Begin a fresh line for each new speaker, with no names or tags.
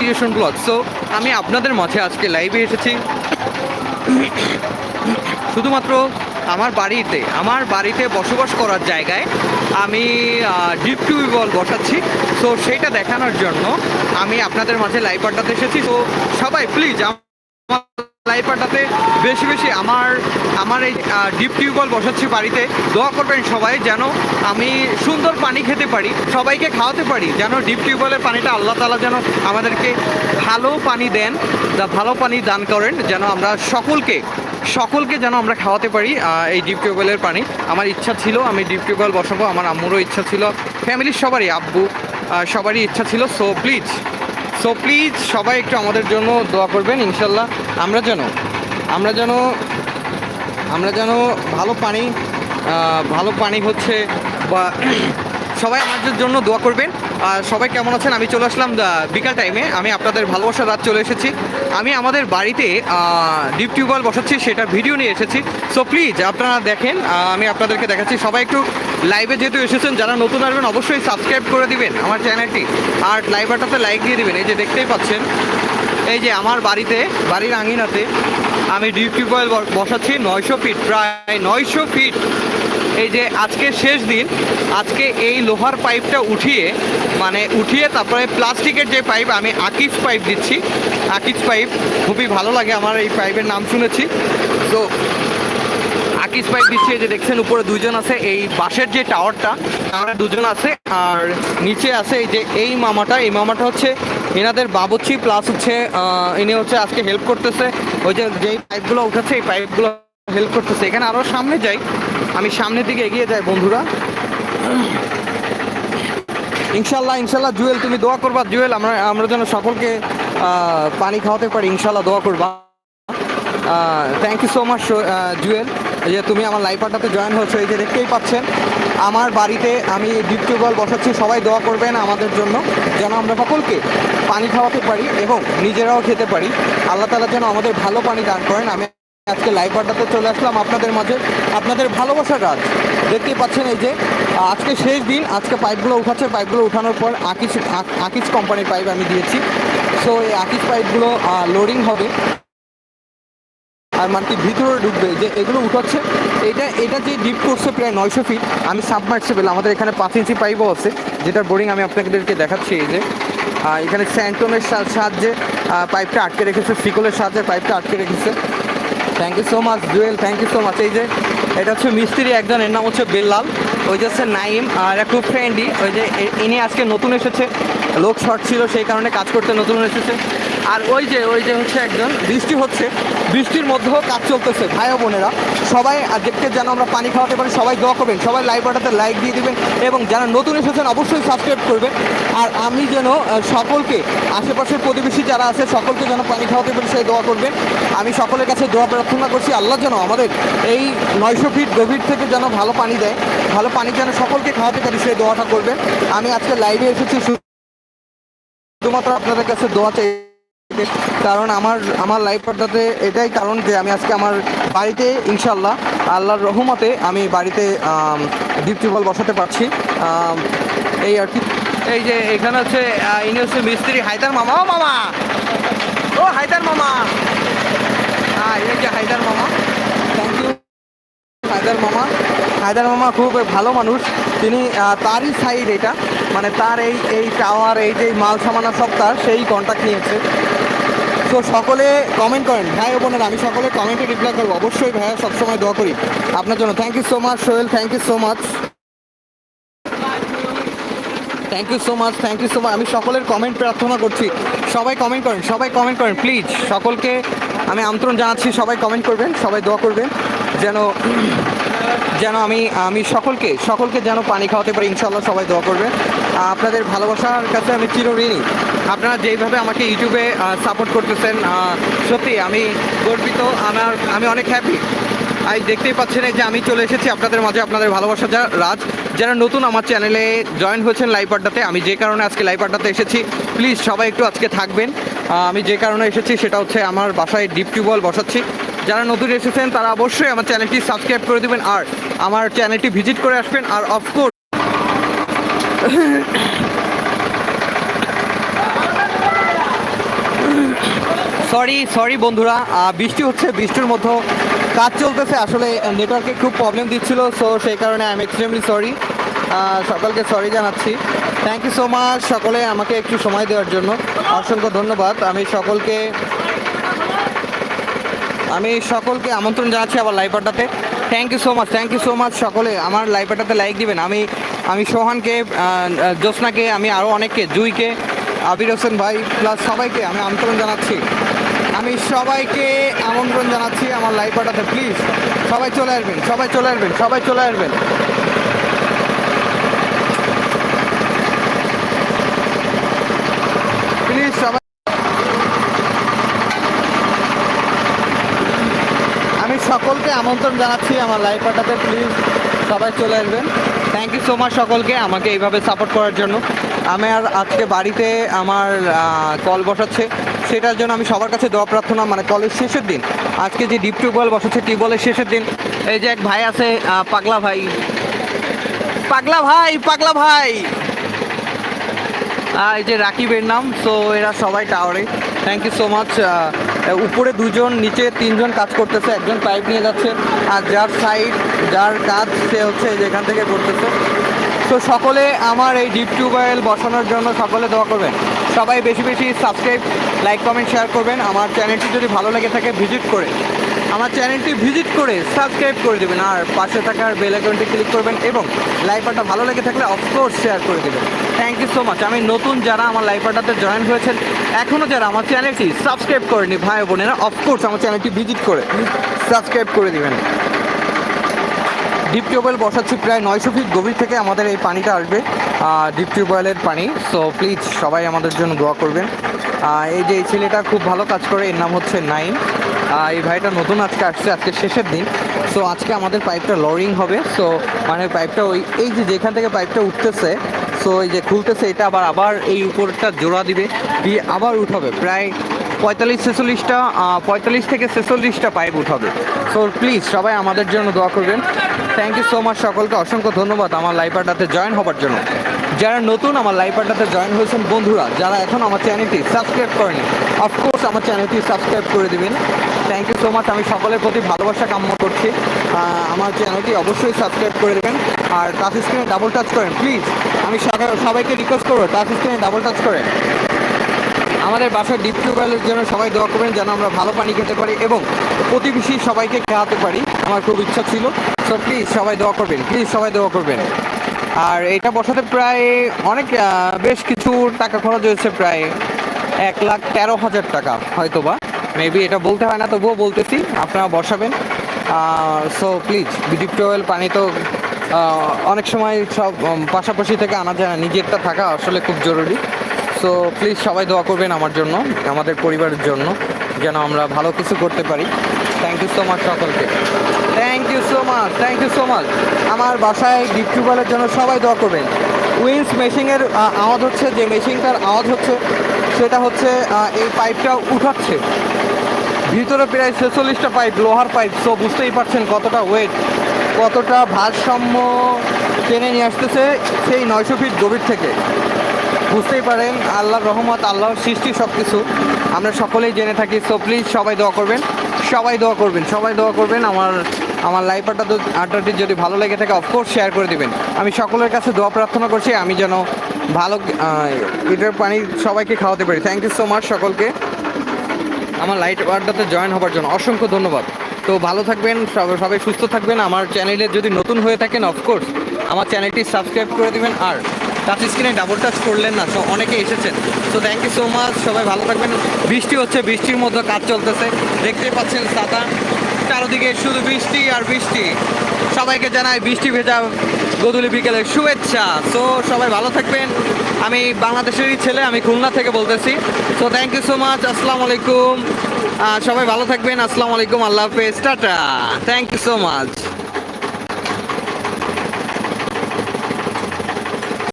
Creation blog so আমি আপনাদের মাঝে আজকে লাইভে এসেছি। শুধুমাত্র আমার বাড়িতে আমার বাড়িতে বসবাস করার জায়গায় আমি ডিপ বল বসাচ্ছি। সো সেটা দেখানোর জন্য আমি আপনাদের মাঝে লাইভ আড্ডাতে এসেছি। তো সবাই প্লিজ আমার লাইভ বেশি বেশি আমার আমার এই ডিপ টিউবওয়েল বসাচ্ছি বাড়িতে। দোয়া করবেন সবাই যেন আমি সুন্দর পানি খেতে পারি, সবাইকে খাওয়াতে পারি, যেন ডিপ টিউবওয়েলের পানিটা আল্লাহ তালা যেন আমাদেরকে ভালো পানি দেন ভালো পানি দান করেন, যেন আমরা সকলকে সকলকে যেন আমরা খাওয়াতে পারি এই ডিপ টিউবওয়েলের পানি। আমার ইচ্ছা ছিল আমি ডিপ টিউবওয়েল বসাবো, আমার আম্মুরও ইচ্ছা ছিল ফ্যামিলির সবারই, আব্বু সবারই ইচ্ছা ছিল সো প্লিজ সো প্লিজ সবাই একটু আমাদের জন্য দোয়া করবেন, ইনশাল্লাহ। আমরা যেন আমরা যেন আমরা যেন ভালো পানি ভালো পানি হচ্ছে বা সবাই আমাদের জন্য দোয়া করবেন। আর সবাই কেমন আছেন? আমি চলে আসলাম বিকাল টাইমে আমি আপনাদের ভালোবাসার রাত চলে এসেছি। আমি আমাদের বাড়িতে ডিপ টিউবওয়েল বসাচ্ছি সেটা ভিডিও নিয়ে এসেছি। সো প্লিজ আপনারা দেখেন আমি আপনাদেরকে দেখাচ্ছি। সবাই একটু লাইভে যেহেতু এসেছেন, যারা নতুন আসবেন, অবশ্যই সাবস্ক্রাইব করে দিবেন আমার চ্যানেলটি আর লাইভটাতে লাইক দিয়ে দিবেন। এই যে দেখতেই পাচ্ছেন, এই যে আমার বাড়িতে, বাড়ির আঙিনাতে আমি ডিপ টিউবওয়েল বসাচ্ছি, নয়শো ফিট প্রায় নয়শো ফিট এই যে আজকে শেষ দিন, আজকে এই লোহার পাইপটা উঠিয়ে মানে উঠিয়ে তারপরে প্লাস্টিকের যে পাইপ আমি আকিস পাইপ দিচ্ছি। আকিস পাইপ খুবই ভালো লাগে, আমার এই পাইপের নাম শুনেছি। তো আকিস পাইপ দিচ্ছে যে দেখছেন, উপরে দুজন আছে, এই বাঁশের যে টাওয়ারটা টাওয়ারে দুজন আছে, আর নিচে আছে এই যে এই মামাটা। এই মামাটা হচ্ছে এনাদের বাবুচ্ছি প্লাস হচ্ছে ইনি হচ্ছে আজকে হেল্প করতেছে। ওই যে যেই পাইপগুলো উঠেছে এই পাইপগুলো হেল্প করতেছে। এখানে আরও সামনে যাই, আমি সামনের দিকে এগিয়ে যাই, বন্ধুরা। ইনশাল্লাহ ইনশাল্লাহ, জুয়েল, তুমি দোয়া করবা। জুয়েল, আমরা আমরা যেন সকলকে পানি খাওয়াতে পারি, ইনশাল্লাহ দোয়া করবা। Thank you so much Jewel. এই যে তুমি আমার লাইভ আড্ডাতে জয়েন হচ্ছে এই যে দেখতেই পাচ্ছেন, আমার বাড়িতে আমি ডিপ টিউবওয়েল বসাচ্ছি, সবাই দোয়া করবেন আমাদের জন্য, যেন আমরা সকলকে পানি খাওয়াতে পারি এবং নিজেরাও খেতে পারি। আল্লাহ তালা যেন আমাদের ভালো পানি দান করেন। আমি আজকে লাইভ আড্ডাতে চলে আসলাম আপনাদের মাঝে। আপনাদের ভালোবাসার রাত দেখতেই পাচ্ছেন এই যে, আজকে শেষ দিন, আজকে পাইপগুলো উঠাচ্ছে। পাইপগুলো উঠানোর পর আকিস আকিস কোম্পানির পাইপ আমি দিয়েছি। সো এই আকিস পাইপগুলো লোডিং হবে। আর মানে ভিতরে ঢুকবে যে এগুলো উঠাচ্ছে। এটা এটা যে ডিপ করছে প্রায় নয়শো ফিট আমি সাবমার্সিবল আমাদের এখানে পাঁচ ইঞ্চি পাইপও আছে, যেটার বোরিং আমি আপনাদেরকে দেখাচ্ছি এই যে। এখানে স্যান্টনের সাহায্যে পাইপটা আটকে রেখেছে সিকলের সাহায্যে পাইপটা আটকে রেখেছে। Thank you so much Jewel thank you so much এই যে, এটা হচ্ছে মিস্ত্রি একজন, এর নাম হচ্ছে বেল্লাল। ওই যে হচ্ছে নাইম আর একটা খুব ফ্রেন্ডই ওই যে ইনি আজকে নতুন এসেছে। লোক শর্ট ছিল, সেই কারণে কাজ করতে নতুন এসেছে। আর ওই যে ওই যে হচ্ছে একজন, বৃষ্টি হচ্ছে, বৃষ্টির মধ্যেও কাজ চলতেছে। ভাই বোনেরা, সবাই আজকে যেন আমরা পানি খাওয়াতে পারি, সবাই দোয়া করবেন, সবাই লাইভ বাটাতে লাইক দিয়ে দিবেন এবং যারা নতুন এসেছেন অবশ্যই সাবস্ক্রাইব করবেন। আর আমি যেন সকলকে, আশেপাশের প্রতিবেশী যারা আছে, সকলকে যেন পানি খাওয়াতে পারি, সেই দোয়া করবেন। আমি সকলের কাছে দোয়া প্রার্থনা করছি, আল্লাহ যেন আমাদের এই নয়শো ফিট গভীর থেকে যেন ভালো পানি দেয়, ভালো পানি যেন সকলকে খাওয়াতে পারি, সেই দোয়াটা করবেন। আমি আজকে লাইভে এসেছি, শুধুমাত্র আপনাদের কাছে দোয়া চাই। কারণ আমার আমার লাইফ পার্টটাতে এটাই কারণ যে আমি আজকে আমার বাড়িতে ইনশাল্লাহ আল্লাহর রহমতে আমি বাড়িতে ডিপ টিউবওয়েল বসাতে পারছি। এই আর কি। এই যে এখানে হচ্ছে ইনি হচ্ছে মিস্ত্রি হায়দার মামা। ও মামা! ও হায়দার মামা! হ্যাঁ এই যে হায়দার মামা। থ্যাংক ইউ হায়দার মামা। হায়দার মামা খুব ভালো মানুষ। তিনি তারই সাইড এটা। মানে তার এই এই টাওয়ার এই যে মাল সামানা সব তার সেই কন্ট্যাক্ট নিয়েছে। তো সকলে কমেন্ট করেন। ভাই ও বোনেরা, আমি সকলে কমেন্টে রিপ্লাই করব। অবশ্যই ভাইয়া, সবসময় দোয়া করি আপনার জন্য। Thank you so much Sohel. Thank you so much thank you so much thank you so much আমি সকলের কমেন্ট প্রার্থনা করছি। সবাই কমেন্ট করেন, সবাই কমেন্ট করেন প্লিজ সকলকে আমি আমন্ত্রণ জানাচ্ছি, সবাই কমেন্ট করবেন, সবাই দোয়া করবেন। যেন যেন আমি আমি সকলকে সকলকে যেন পানি খাওয়াতে পারি ইনশাল্লাহ সবাই দোয়া করবে আপনাদের ভালোবাসার কাছে আমি চিরঋণী আপনারা যেইভাবে আমাকে ইউটিউবে সাপোর্ট করতেছেন সত্যি আমি গর্বিত, আমার, আমি অনেক হ্যাপি আজ দেখতেই পাচ্ছেন যে আমি চলে এসেছি আপনাদের মাঝে আপনাদের ভালোবাসা যা রাজ। যারা নতুন আমার চ্যানেলে জয়েন হয়েছেন লাইভ আড্ডাতে, আমি যে কারণে আজকে লাইভ আড্ডাতে এসেছি প্লিজ সবাই একটু আজকে থাকবেন। আমি যে কারণে এসেছি সেটা হচ্ছে আমার বাসায় ডিপ টিউবওয়েল বসাচ্ছি। যারা নতুন এসেছেন, তারা অবশ্যই আমার চ্যানেলটি সাবস্ক্রাইব করে দেবেন আর আমার চ্যানেলটি ভিজিট করে আসবেন আর অফকোর্স সরি সরি বন্ধুরা বৃষ্টি হচ্ছে, বৃষ্টির মধ্যে কাজ চলতেছে। আসলে নেটওয়ার্কে খুব প্রবলেম দিচ্ছিল সো সেই কারণে আই এম এক্সট্রিমলি সরি সকলকে সরি জানাচ্ছি। থ্যাংক ইউ সো মাচ সকলে আমাকে একটু সময় দেওয়ার জন্য। অসংখ্য ধন্যবাদ। আমি সকলকে আমি সকলকে আমন্ত্রণ জানাচ্ছি আবার live আড্ডাতে thank you so much thank you so much সকলে আমার লাইভ আড্ডাতে লাইক দিবেন। আমি আমি সোহানকে জ্যোৎস্নাকে, আমি আরও অনেককে, জুইকে, আবির হোসেন ভাই প্লাস সবাইকে আমি আমন্ত্রণ জানাচ্ছি। আমি সবাইকে আমন্ত্রণ জানাচ্ছি আমার লাইভ আড্ডাতে প্লিজ সবাই চলে আসবেন, সবাই চলে আসবেন, সবাই চলে আসবেন। প্লিজ সবাই আমি সকলকে আমন্ত্রণ জানাচ্ছি আমার লাইভ পাঠাতে প্লিজ সবাই চলে আসবেন। থ্যাংক ইউ সো মাচ সকলকে আমাকে এইভাবে সাপোর্ট করার জন্য। আমি আর আজকে বাড়িতে আমার কল বসাচ্ছে। সেটার জন্য আমি সবার কাছে দোয়া প্রার্থনা মানে কলের শেষের দিন। আজকে যে ডিপ টিউবওয়েল বসাচ্ছে টিউবওয়েলের শেষের দিন। এই যে এক ভাই আছে পাগলা ভাই। পাগলা ভাই পাগলা ভাই! এই যে রাকিবের নাম সো এরা সবাই টাওয়ারে থ্যাংক ইউ সো মাচ উপরে দুজন, নিচে তিনজন কাজ করতেছে, একজন পাইপ নিয়ে যাচ্ছে, আর যার সাইড যার কাজ সে হচ্ছে যেখান থেকে করতেছে। তো সকলে আমার এই ডিপ টিউবওয়েল বসানোর জন্য সকলে দোয়া করবেন। সবাই বেশি বেশি সাবস্ক্রাইব লাইক কমেন্ট শেয়ার করবেন। আমার চ্যানেলটি যদি ভালো লেগে থাকে ভিজিট করে আমার চ্যানেলটি ভিজিট করে সাবস্ক্রাইব করে দেবেন আর পাশে থাকার বেল আইকনটি ক্লিক করবেন এবং লাইফারটা ভালো লেগে থাকলে অফকোর্স শেয়ার করে দেবেন। থ্যাংক ইউ সো মাচ আমি নতুন যারা আমার লাইফারটাতে জয়েন হয়েছেন এখনও যারা আমার চ্যানেলটি সাবস্ক্রাইব করেনি, ভাই বোনেরা অফকোর্স আমার চ্যানেলটি ভিজিট করে সাবস্ক্রাইব করে দিবেন। ডিপ টিউবওয়েল বসাচ্ছি প্রায় নয়শো ফিট গভীর থেকে আমাদের এই পানিটা আসবে। ডিপ টিউবওয়েলের পানি। সো প্লিজ সবাই আমাদের জন্য দোয়া করবেন। এই যে এই ছেলেটা খুব ভালো কাজ করে এর নাম হচ্ছে আহ, এই ভাইটা নতুন আজকে আসছে আজকে শেষের দিন। সো আজকে আমাদের পাইপটা লরিং হবে। সো মানে পাইপটা ওই এই যে যেখান থেকে পাইপটা উঠতেছে সো এই যে খুলতেছে এটা আবার আবার এই উপরটা জোড়া দিবে। দিয়ে আবার উঠাবে। প্রায় পঁয়তাল্লিশ ছেচল্লিশটা পঁয়তাল্লিশ থেকে ছেচল্লিশটা পাইপ উঠাবে। সো প্লিজ সবাই আমাদের জন্য দোয়া করবেন। থ্যাংক ইউ সো মাচ সকলকে। অসংখ্য ধন্যবাদ আমার আড্ডাতে জয়েন হবার জন্য। যারা নতুন আমার লাইভ আড্ডাতে জয়েন হয়েছেন, বন্ধুরা, যারা এখন আমার চ্যানেলটি সাবস্ক্রাইব করেনি অফকোর্স আমার চ্যানেলটি সাবস্ক্রাইব করে দিবেন। থ্যাংক ইউ সো মাচ আমি সকলের প্রতি ভালোবাসা কাম্য করছি। আমার চ্যানেলটি অবশ্যই সাবস্ক্রাইব করে দেবেন। আর টাচ স্ক্রিনে ডাবল টাচ করেন প্লিজ আমি সবাই- সবাইকে রিকোয়েস্ট করব টাচ স্ক্রিনে ডাবল টাচ করেন আমাদের বাসার ডিপ টিউবওয়েলের জন্য সবাই দোয়া করবেন, যেন আমরা ভালো পানি খেতে পারি এবং প্রতিবেশী সবাইকে খাওয়াতে পারি। আমার খুব ইচ্ছা ছিল। সো প্লিজ সবাই দোয়া করবেন প্লিজ সবাই দোয়া করবেন। আর এটা বসাতে প্রায় অনেক বেশ কিছু টাকা খরচ হয়েছে প্রায় এক লাখ তেরো হাজার টাকা হয়তো বা মেবি এটা বলতে হয় না, তবুও বলতেছি, আপনারা বসাবেন। সো প্লিজ ডিপ টিউবওয়েল পানি তো অনেক সময় সব পাশাপাশি থেকে আনা যায় না, নিজেরটা থাকা আসলে খুব জরুরি। সো প্লিজ সবাই দোয়া করবেন আমার জন্য, আমাদের পরিবারের জন্য, যেন আমরা ভালো কিছু করতে পারি। থ্যাংক ইউ সো মাচ সকলকে। Thank you so much thank you so much আমার বাসায় টিউবওয়েলের জন্য সবাই দোয়া করবেন। উইন্স মেশিনের আওয়াজ হচ্ছে, যে মেশিনটার আওয়াজ হচ্ছে, সেটা হচ্ছে এই পাইপটা উঠাচ্ছে। ভিতরে প্রায় ছেচল্লিশটা পাইপ লোহার পাইপ সো বুঝতেই পারছেন কতটা ওয়েট কতটা ভারসাম্য টেনে নিয়ে আসতেছে সেই নয়শো ফিট গভীর থেকে। বুঝতেই পারেন, আল্লাহর রহমত, আল্লাহর সৃষ্টি সব কিছু আমরা সকলেই জেনে থাকি সো প্লিজ সবাই দোয়া করবেন, সবাই দোয়া করবেন, সবাই দোয়া করবেন, আমার আমার লাইভ আড্ডা আড্ডাটি যদি ভালো লেগে থাকে অফকোর্স শেয়ার করে দিবেন। আমি সকলের কাছে দোয়া প্রার্থনা করছি, আমি যেন ভালো এটার পানি সবাইকে খাওয়াতে পারি। থ্যাংক ইউ সো মাচ সকলকে। আমার লাইট আড্ডাতে জয়েন হবার জন্য অসংখ্য ধন্যবাদ। তো ভালো থাকবেন, সব- সবাই সুস্থ থাকবেন। আমার চ্যানেলে যদি নতুন হয়ে থাকেন অফকোর্স আমার চ্যানেলটি সাবস্ক্রাইব করে দিবেন। আর টাচ স্ক্রিনে ডাবল টাচ করলেন না তো অনেকে এসেছেন। তো থ্যাংক ইউ সো মাচ সবাই ভালো থাকবেন। বৃষ্টি হচ্ছে, বৃষ্টির মধ্যে কাজ চলতেছে। দেখতেই পাচ্ছেন ছাতা চারোদিকে শুধু বৃষ্টি আর বৃষ্টি। সবাইকে জানাই বৃষ্টি ভেজা গধূলি বিকেলের শুভেচ্ছা। সো সবাই ভালো থাকবেন। আমি বাংলাদেশেরই ছেলে, আমি খুলনা থেকে বলতেছি। So thank you so much আসসালামু আলাইকুম। সবাই ভালো থাকবেন, আসসালামু আলাইকুম, আল্লাহ হাফেজ, tata. Thank you so much